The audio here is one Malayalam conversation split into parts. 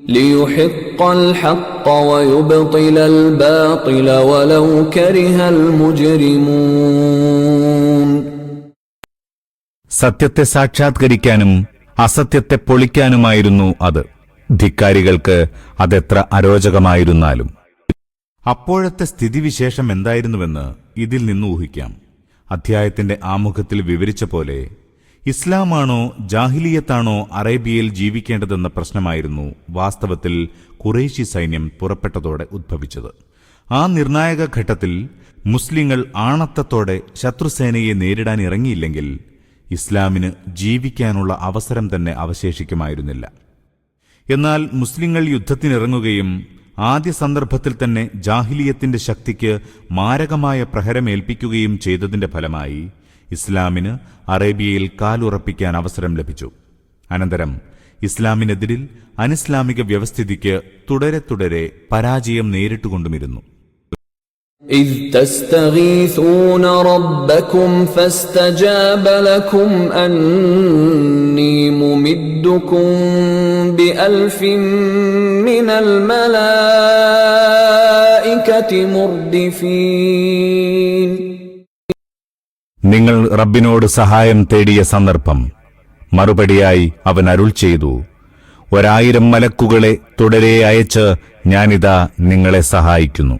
ليحق الحق ويبطل الباطل ولو كره المجرمون സത്യത്തെ സാക്ഷാത്കരിക്കാനും അസത്യത്തെ പൊളിക്കാനുമായിരുന്നു അത് ധിക്കാരികൾക്ക് അതെത്ര അരോചകമായിരുന്നാലും അപ്പോഴത്തെ സ്ഥിതിവിശേഷം എന്തായിരുന്നുവെന്ന് ഇതിൽ നിന്ന് ഊഹിക്കാം അധ്യായത്തിന്റെ ആമുഖത്തിൽ വിവരിച്ച പോലെ ഇസ്ലാമാണോ ജാഹിലിയത്താണോ അറേബ്യയിൽ ജീവിക്കേണ്ടതെന്ന പ്രശ്നമായിരുന്നു വാസ്തവത്തിൽ കുറേശി സൈന്യം പുറപ്പെട്ടതോടെ ഉദ്ഭവിച്ചത്. ആ നിർണായക ഘട്ടത്തിൽ മുസ്ലിങ്ങൾ ആണത്തത്തോടെ ശത്രുസേനയെ നേരിടാൻ ഇറങ്ങിയില്ലെങ്കിൽ ഇസ്ലാമിന് ജീവിക്കാനുള്ള അവസരം തന്നെ അവശേഷിക്കുമായിരുന്നില്ല. എന്നാൽ മുസ്ലിങ്ങൾ യുദ്ധത്തിനിറങ്ങുകയും ആദ്യ സന്ദർഭത്തിൽ തന്നെ ജാഹിലിയത്തിന്റെ ശക്തിക്ക് മാരകമായ പ്രഹരമേൽപ്പിക്കുകയും ചെയ്തതിന്റെ ഫലമായി ഇസ്ലാമിന് അറേബ്യയിൽ കാലുറപ്പിക്കാൻ അവസരം ലഭിച്ചു അനന്തരം ഇസ്ലാമിനെതിരിൽ അനിസ്ലാമിക വ്യവസ്ഥിതിക്ക് തുടരെ തുടരെ പരാജയം നേരിട്ടുകൊണ്ടുമിരുന്നു إذ تستغيثون ربكم فاستجاب لكم أني ممدكم بألف من الملائكة مردفين നിങ്ങൾ റബ്ബിനോട് സഹായം തേടിയ സന്ദർഭം മറുപടിയായി അവൻ അരുൾ ചെയ്തു ഒരായിരം മലക്കുകളെ തുടരെ അയച്ച് ഞാനിതാ നിങ്ങളെ സഹായിക്കുന്നു.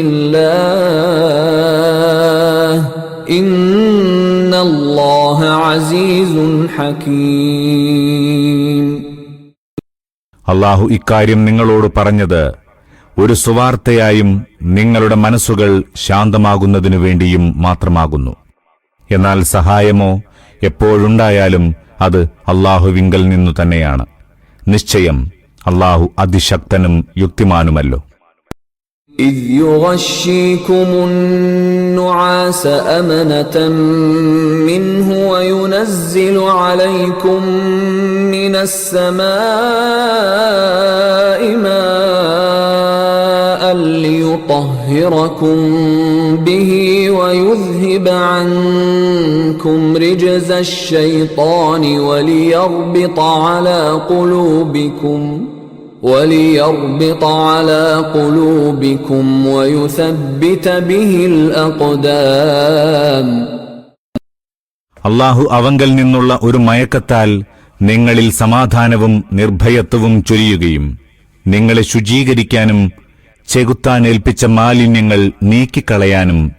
ഇല്ലാ അള്ളാഹു ഇക്കാര്യം നിങ്ങളോട് പറഞ്ഞത് ഒരു സുവാർത്തയായും നിങ്ങളുടെ മനസ്സുകൾ ശാന്തമാകുന്നതിനു വേണ്ടിയും മാത്രമാകുന്നു. എന്നാൽ സഹായമോ എപ്പോഴുണ്ടായാലും അത് അള്ളാഹുവിങ്കൽ നിന്നു തന്നെയാണ്. നിശ്ചയം അള്ളാഹു അതിശക്തനും യുക്തിമാനുമല്ലോ. إذ يغشيكم النعاس أمنة منه وينزل عليكم من السماء ماء ليطهركم به ويذهب عنكم رجز الشيطان وليربط على قلوبكم وليربط على قلوبكم ويثبت به الأقدام അള്ളാഹു അവങ്കൽ നിന്നുള്ള ഒരു മയക്കത്താൽ നിങ്ങളിൽ സമാധാനവും നിർഭയത്വവും ചൊരിയുകയും നിങ്ങളെ ശുചീകരിക്കാനും ചെകുത്താൻ ഏൽപ്പിച്ച മാലിന്യങ്ങൾ നീക്കിക്കളയാനും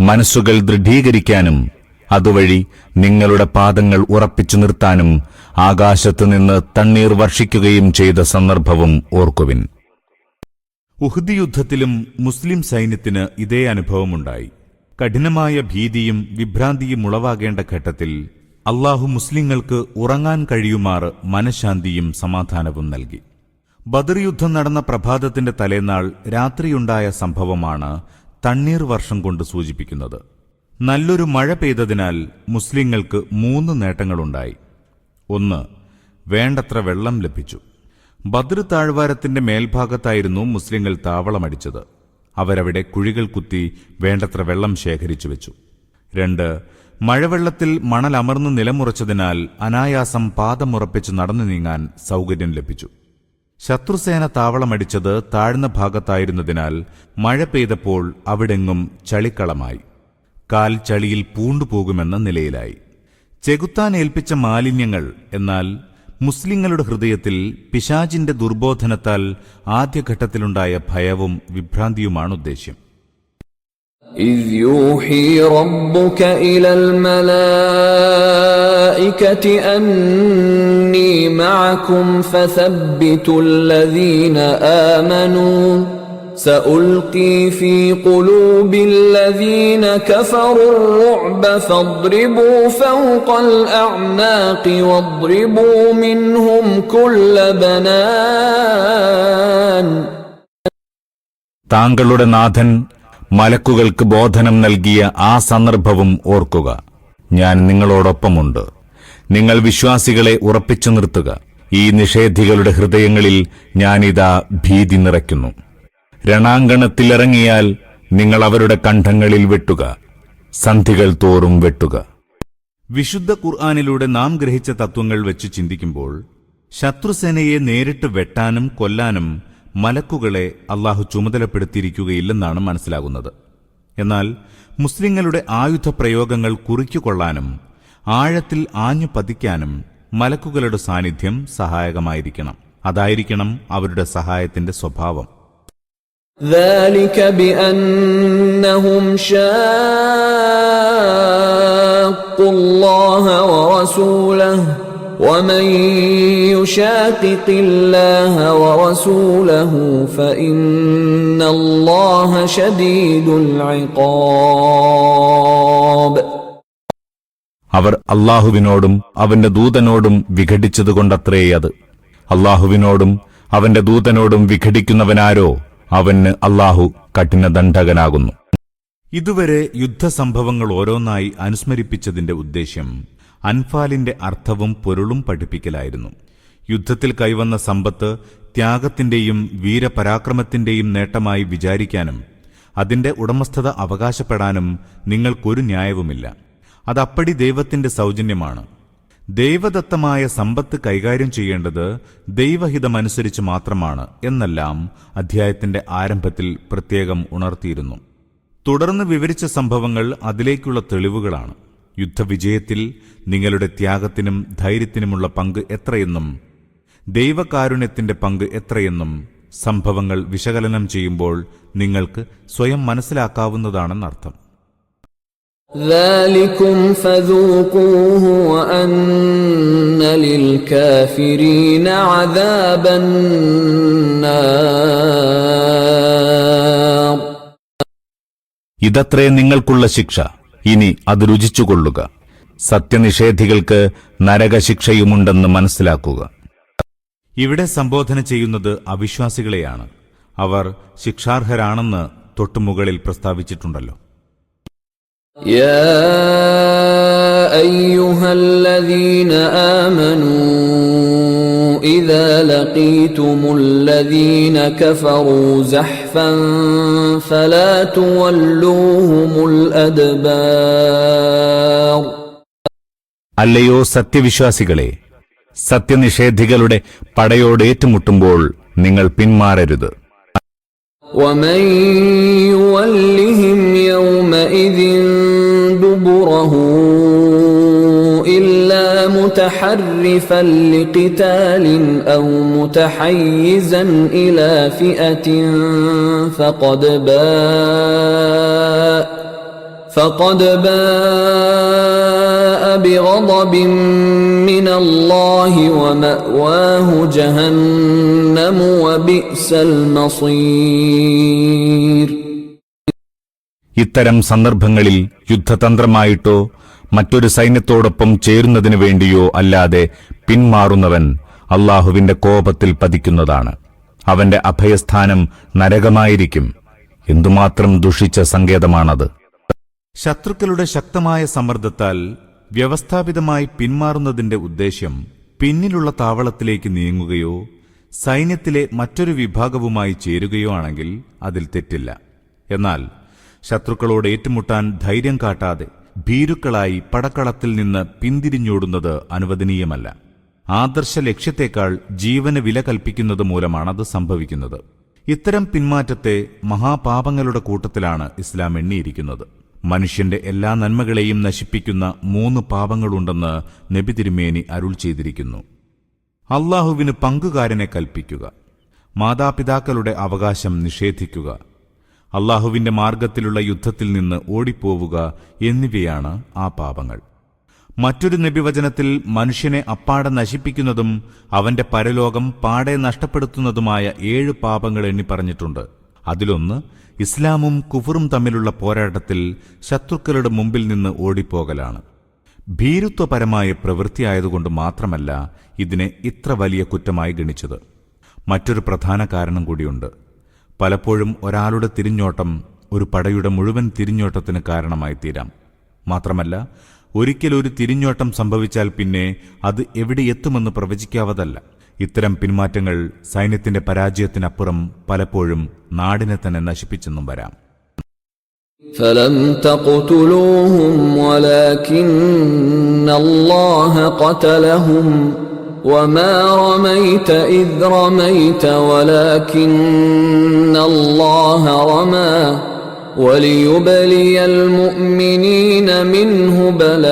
മനസ്സുകൾ ദൃഢീകരിക്കാനും അതുവഴി നിങ്ങളുടെ പാദങ്ങൾ ഉറപ്പിച്ചു നിർത്താനും ആകാശത്തു നിന്ന് തണ്ണീർ വർഷിക്കുകയും ചെയ്ത സന്ദർഭവും ഓർക്കുവിൻ. ഉഹ്ദി യുദ്ധത്തിലും മുസ്ലിം സൈന്യത്തിന് ഇതേ അനുഭവമുണ്ടായി. കഠിനമായ ഭീതിയും വിഭ്രാന്തിയും ഉളവാകേണ്ട ഘട്ടത്തിൽ അള്ളാഹു മുസ്ലിങ്ങൾക്ക് ഉറങ്ങാൻ കഴിയുമാറ് മനഃശാന്തിയും സമാധാനവും നൽകി. ബദർ യുദ്ധം നടന്ന പ്രഭാതത്തിന്റെ തലേനാൾ രാത്രിയുണ്ടായ സംഭവമാണ് തണ്ണീർ വർഷം കൊണ്ട് സൂചിപ്പിക്കുന്നത്. നല്ലൊരു മഴ പെയ്തതിനാൽ മുസ്ലിങ്ങൾക്ക് മൂന്ന് നേട്ടങ്ങളുണ്ടായി. ഒന്ന് വേണ്ടത്ര വെള്ളം ലഭിച്ചു. ബദ്ര താഴ്വാരത്തിന്റെ മേൽഭാഗത്തായിരുന്നു മുസ്ലിങ്ങൾ താവളമടിച്ചത്. അവരവിടെ കുഴികൾ കുത്തി വേണ്ടത്ര വെള്ളം ശേഖരിച്ചു വെച്ചു. രണ്ട് മഴവെള്ളത്തിൽ മണൽ അമർന്നു നിലമുറച്ചതിനാൽ അനായാസം പാദമുറപ്പിച്ച് നടന്നു നീങ്ങാൻ സൗകര്യം ലഭിച്ചു. ശത്രുസേന താവളമടിച്ചത് താഴ്ന്ന ഭാഗത്തായിരുന്നതിനാൽ മഴ പെയ്തപ്പോൾ അവിടെങ്ങും ചളിക്കളമായി. കാൽ ചളിയിൽ പൂണ്ടുപോകുമെന്ന നിലയിലായി. ചെകുത്താൻ ഏൽപ്പിച്ച മാലിന്യങ്ങൾ എന്നാൽ മുസ്ലിങ്ങളുടെ ഹൃദയത്തിൽ പിശാചിന്റെ ദുർബോധനത്താൽ ആദ്യഘട്ടത്തിലുണ്ടായ ഭയവും വിഭ്രാന്തിയുമാണ് ഉദ്ദേശ്യം إذ يوحي ربك إلى الملائكة أني معكم فثبتوا الذين آمنوا سألقي في قلوب الذين كفروا الرعب فاضربوا فوق الأعناق واضربوا منهم كل بنان താങ്കളുടെ നാഥൻ മലക്കുകൾക്ക് ബോധനം നൽകിയ ആ സന്ദർഭവും ഓർക്കുക ഞാൻ നിങ്ങളോടൊപ്പമുണ്ട് നിങ്ങൾ വിശ്വാസികളെ ഉറപ്പിച്ചു നിർത്തുക ഈ നിഷേധികളുടെ ഹൃദയങ്ങളിൽ ഞാനിതാ ഭീതി നിറയ്ക്കുന്നു രണാങ്കണത്തിലിറങ്ങിയാൽ നിങ്ങൾ അവരുടെ കണ്ഠങ്ങളിൽ വെട്ടുക സന്ധികൾ തോറും വെട്ടുക. വിശുദ്ധ ഖുർആാനിലൂടെ നാം ഗ്രഹിച്ച തത്വങ്ങൾ വെച്ച് ചിന്തിക്കുമ്പോൾ ശത്രുസേനയെ നേരിട്ട് വെട്ടാനും കൊല്ലാനും മലക്കുകളെ അള്ളാഹു ചുമതലപ്പെടുത്തിയിരിക്കുകയില്ലെന്നാണ് മനസ്സിലാകുന്നത്. എന്നാൽ മുസ്ലിങ്ങളുടെ ആയുധ പ്രയോഗങ്ങൾ കുറിക്കുകൊള്ളാനും ആഴത്തിൽ ആഞ്ഞു പതിക്കാനും മലക്കുകളുടെ സാന്നിധ്യം സഹായകമായിരിക്കണം. അതായിരിക്കണം അവരുടെ സഹായത്തിന്റെ സ്വഭാവം. ذلك بأنهم شاقوا الله ورسوله ومن يشاقق الله ورسوله فإن الله شديد العقاب അവർ അള്ളാഹുവിനോടും അവന്റെ ദൂതനോടും വിഘടിച്ചതുകൊണ്ടത്രേ അത് അള്ളാഹുവിനോടും അവന്റെ ദൂതനോടും വിഘടിക്കുന്നവനാരോ അവന് അള്ളാഹു കഠിനദണ്ഡകനാകുന്നു. ഇതുവരെ യുദ്ധസംഭവങ്ങൾ ഓരോന്നായി അനുസ്മരിപ്പിച്ചതിന്റെ ഉദ്ദേശ്യം അൻഫാലിന്റെ അർത്ഥവും പൊരുളും പഠിപ്പിക്കലായിരുന്നു. യുദ്ധത്തിൽ കൈവന്ന സമ്പത്ത് ത്യാഗത്തിന്റെയും വീരപരാക്രമത്തിന്റെയും നേട്ടമായി വിചാരിക്കാനും അതിന്റെ ഉടമസ്ഥത അവകാശപ്പെടാനും നിങ്ങൾക്കൊരു ന്യായവുമില്ല. അതപ്പടി ദൈവത്തിന്റെ സൗജന്യമാണ്. ദൈവദത്തമായ സമ്പത്ത് കൈകാര്യം ചെയ്യേണ്ടത് ദൈവഹിതമനുസരിച്ച് മാത്രമാണ് എന്നെല്ലാം അധ്യായത്തിന്റെ ആരംഭത്തിൽ പ്രത്യേകം ഉണർത്തിയിരുന്നു. തുടർന്ന് വിവരിച്ച സംഭവങ്ങൾ അതിലേക്കുള്ള തെളിവുകളാണ്. യുദ്ധവിജയത്തിൽ നിങ്ങളുടെ ത്യാഗത്തിനും ധൈര്യത്തിനുമുള്ള പങ്ക് എത്രയെന്നും ദൈവകാരുണ്യത്തിന്റെ പങ്ക് എത്രയെന്നും സംഭവങ്ങൾ വിശകലനം ചെയ്യുമ്പോൾ നിങ്ങൾക്ക് സ്വയം മനസ്സിലാക്കാവുന്നതാണെന്നർത്ഥം. ذلكم فذوقوه وأن للكافرين عذاب النار ഇതത്രേ നിങ്ങൾക്കുള്ള ശിക്ഷ ഇനി അത് രുചിച്ചുകൊള്ളുക സത്യനിഷേധികൾക്ക് നരകശിക്ഷയുമുണ്ടെന്ന് മനസ്സിലാക്കുക ഇവിടെ സംബോധന ചെയ്യുന്നത് അവിശ്വാസികളെയാണ് അവർ ശിക്ഷാർഹരാണെന്ന് തൊട്ടുമുകളിൽ പ്രസ്താവിച്ചിട്ടുണ്ടല്ലോ يا أيها الذين آمنوا إذا لقيتم الذين كفروا زحفا فلا تولوهم الأدبار അല്ലയോ സത്യവിശ്വാസികളെ സത്യനിഷേധികളുടെ പടയോട് ഏറ്റുമുട്ടുമ്പോൾ നിങ്ങൾ പിന്മാറരുത് ومن يولهم يومئذ دبره إلا متحرفا لقتال أو متحيزا إلى فئة فقد باء فقد باء بغضب من الله ومأواه جهنم وبئس المصير ഇത്തരം സന്ദർഭങ്ങളിൽ യുദ്ധതന്ത്രമായിട്ടോ മറ്റൊരു സൈന്യത്തോടൊപ്പം ചേരുന്നതിനു വേണ്ടിയോ അല്ലാതെ പിന്മാറുന്നവൻ അള്ളാഹുവിന്റെ കോപത്തിൽ പതിക്കുന്നതാണ് അവന്റെ അഭയസ്ഥാനം നരകമായിരിക്കും എന്തുമാത്രം ദുഷിച്ച സങ്കേതമാണത് ശത്രുക്കളുടെ ശക്തമായ സമ്മർദ്ദത്താൽ വ്യവസ്ഥാപിതമായി പിന്മാറുന്നതിന്റെ ഉദ്ദേശ്യം പിന്നിലുള്ള താവളത്തിലേക്ക് നീങ്ങുകയോ സൈന്യത്തിലെ മറ്റൊരു വിഭാഗവുമായി ചേരുകയോ ആണെങ്കിൽ അതിൽ തെറ്റില്ല. എന്നാൽ ശത്രുക്കളോട് ഏറ്റുമുട്ടാൻ ധൈര്യം കാട്ടാതെ ഭീരുക്കളായി പടക്കളത്തിൽ നിന്ന് പിന്തിരിഞ്ഞോടുന്നത് അനുവദനീയമല്ല. ആദർശ ലക്ഷ്യത്തെക്കാൾ ജീവന് വില കൽപ്പിക്കുന്നത് മൂലമാണത് സംഭവിക്കുന്നത്. ഇത്തരം പിന്മാറ്റത്തെ മഹാപാപങ്ങളുടെ കൂട്ടത്തിലാണ് ഇസ്ലാം എണ്ണിയിരിക്കുന്നത്. മനുഷ്യന്റെ എല്ലാ നന്മകളെയും നശിപ്പിക്കുന്ന മൂന്ന് പാപങ്ങളുണ്ടെന്ന് നബി തിരുമേനി അരുൾ ചെയ്തിരിക്കുന്നു. അള്ളാഹുവിന് പങ്കുകാരനെ കൽപ്പിക്കുക. മാതാപിതാക്കളുടെ അവകാശം നിഷേധിക്കുക. അള്ളാഹുവിന്റെ മാർഗത്തിലുള്ള യുദ്ധത്തിൽ നിന്ന് ഓടിപ്പോവുക എന്നിവയാണ് ആ പാപങ്ങൾ. മറ്റൊരു നബിവചനത്തിൽ മനുഷ്യനെ അപ്പാടെ നശിപ്പിക്കുന്നതും അവന്റെ പരലോകം പാടെ നഷ്ടപ്പെടുത്തുന്നതുമായ ഏഴ് പാപങ്ങൾ എണ്ണി പറഞ്ഞിട്ടുണ്ട്. അതിലൊന്ന് ഇസ്ലാമും കുഫറും തമ്മിലുള്ള പോരാട്ടത്തിൽ ശത്രുക്കളുടെ മുമ്പിൽ നിന്ന് ഓടിപ്പോകലാണ്. ഭീരുത്വപരമായ പ്രവൃത്തിയായതുകൊണ്ട് മാത്രമല്ല ഇതിനെ ഇത്ര വലിയ കുറ്റമായി ഗണിച്ചത്. മറ്റൊരു പ്രധാന കാരണം കൂടിയുണ്ട്. പലപ്പോഴും ഒരാളുടെ തിരിഞ്ഞോട്ടം ഒരു പടയുടെ മുഴുവൻ തിരിഞ്ഞോട്ടത്തിന് കാരണമായി തീരാം. മാത്രമല്ല ഒരിക്കലൊരു തിരിഞ്ഞോട്ടം സംഭവിച്ചാൽ പിന്നെ അത് എവിടെ എത്തുമെന്ന് പ്രവചിക്കാവതല്ല. ഇത്തരം പിന്മാറ്റങ്ങൾ സൈന്യത്തിന്റെ പരാജയത്തിനപ്പുറം പലപ്പോഴും നാടിനെ തന്നെ നശിപ്പിച്ചെന്നും വരാം فلم تقتلوهم ولكن الله قتلهم وما رميت إذ رميت ولكن الله رمى وليبلي المؤمنين منه بلاء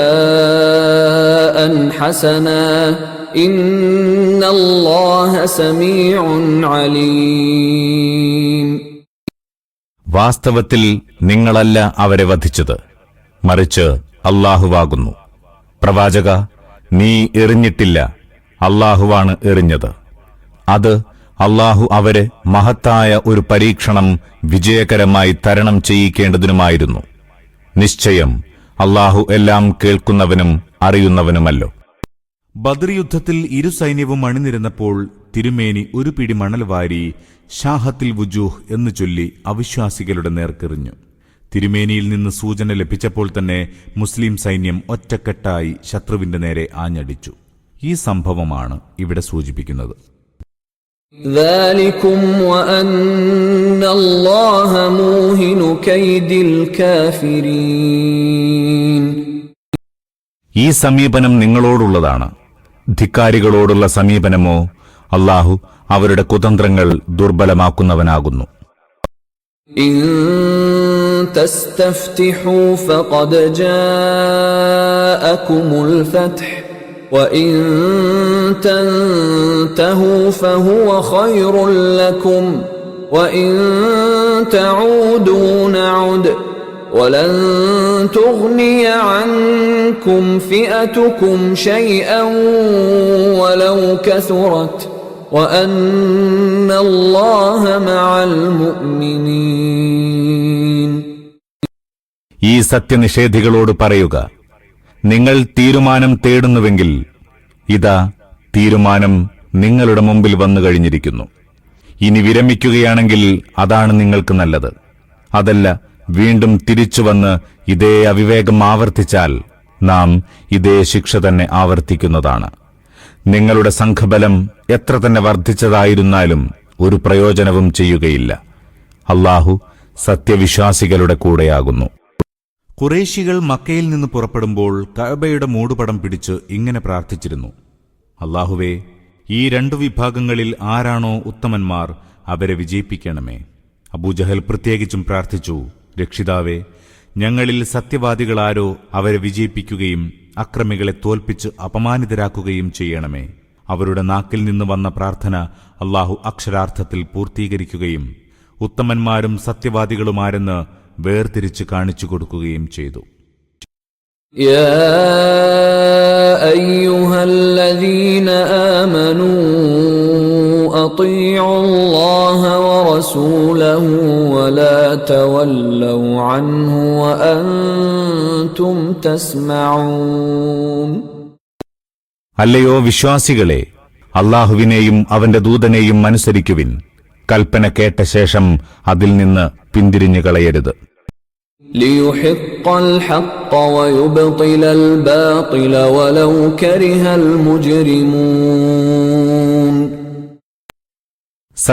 حسنا വാസ്തവത്തിൽ നിങ്ങളല്ല അവരെ വധിച്ചത്. മറിച്ച് അള്ളാഹുവാകുന്നു പ്രവാചക നീ എറിഞ്ഞിട്ടില്ല. അള്ളാഹുവാണ് എറിഞ്ഞത്. അത് അള്ളാഹു അവരെ മഹത്തായ ഒരു പരീക്ഷണം വിജയകരമായി തരണം ചെയ്യിക്കേണ്ടതിനുമായിരുന്നു. നിശ്ചയം അള്ളാഹു എല്ലാം കേൾക്കുന്നവനും അറിയുന്നവനുമല്ലോ. ബദർ യുദ്ധത്തിൽ ഇരു സൈന്യവും അണിനിരുന്നപ്പോൾ തിരുമേനി ഒരു പിടി മണൽ വാരി ഷാഹത്തിൽ വുജൂഹ് എന്ന് ചൊല്ലി അവിശ്വാസികളുടെ നേർക്കെറിഞ്ഞു. തിരുമേനിയിൽ നിന്ന് സൂചന ലഭിച്ചപ്പോൾ തന്നെ മുസ്ലിം സൈന്യം ഒറ്റക്കെട്ടായി ശത്രുവിന്റെ നേരെ ആഞ്ഞടിച്ചു. ഈ സംഭവമാണ് ഇവിടെ സൂചിപ്പിക്കുന്നത്. ഈ സമീപനം നിങ്ങളോടുള്ളതാണ്. ധിക്കാരികളോടുള്ള സമീപനമോ അള്ളാഹു അവരുടെ കുതന്ത്രങ്ങൾ ദുർബലമാക്കുന്നവനാകുന്നു إن تستفتحوا فقد جاءكم الفتح وإن تنتهوا فهو خير لكم وإن تعودوا نعد ولن تغني عنكم فئتكم شيئا ولو كثرت وأن الله مع المؤمنين ഈ സത്യനിഷേധികളോട് പറയുക നിങ്ങൾ തീരുമാനം തേടുന്നുവെങ്കിൽ ഇതാ തീരുമാനം നിങ്ങളുടെ മുമ്പിൽ വന്നു കഴിഞ്ഞിരിക്കുന്നു ഇനി വിരമിക്കുകയാണെങ്കിൽ അതാണ് നിങ്ങൾക്ക് നല്ലത് അതല്ല വീണ്ടും തിരിച്ചു വന്ന് ഇതേ അവിവേകം ആവർത്തിച്ചാൽ നാം ഇതേ ശിക്ഷ തന്നെ ആവർത്തിക്കുന്നതാണ്. നിങ്ങളുടെ സംഘബലം എത്ര തന്നെ വർദ്ധിച്ചതായിരുന്നാലും ഒരു പ്രയോജനവും ചെയ്യുകയില്ല. അള്ളാഹു സത്യവിശ്വാസികളുടെ കൂടെയാകുന്നു. കുറേശികൾ മക്കയിൽ നിന്ന് പുറപ്പെടുമ്പോൾ കഅബയുടെ മൂടുപടം പിടിച്ച് ഇങ്ങനെ പ്രാർത്ഥിച്ചിരുന്നു. അള്ളാഹുവേ ഈ രണ്ടു വിഭാഗങ്ങളിൽ ആരാണോ ഉത്തമന്മാർ അവരെ വിജയിപ്പിക്കണമേ. അബൂജഹൽ പ്രത്യേകിച്ചും പ്രാർത്ഥിച്ചു രക്ഷിതാവേ ഞങ്ങളിൽ സത്യവാദികളാരോ അവരെ വിജയിപ്പിക്കുകയും അക്രമികളെ തോൽപ്പിച്ച് അപമാനിതരാക്കുകയും ചെയ്യണമേ. അവരുടെ നാക്കിൽ നിന്ന് വന്ന പ്രാർത്ഥന അള്ളാഹു അക്ഷരാർത്ഥത്തിൽ പൂർത്തീകരിക്കുകയും ഉത്തമന്മാരും സത്യവാദികളുമാരെന്ന് വേർതിരിച്ച് കാണിച്ചു കൊടുക്കുകയും ചെയ്തു. അയ്യുഹല്ലദീന ആമനൂ ورسوله ولا تولوا عنه وانتم تسمعون അല്ലയോ വിശ്വാസികളെ അള്ളാഹുവിനെയും അവന്റെ ദൂതനെയും അനുസരിക്കുവിൻ കൽപ്പന കേട്ട ശേഷം അതിൽ നിന്ന് പിന്തിരിഞ്ഞു കളയരുത് ليحق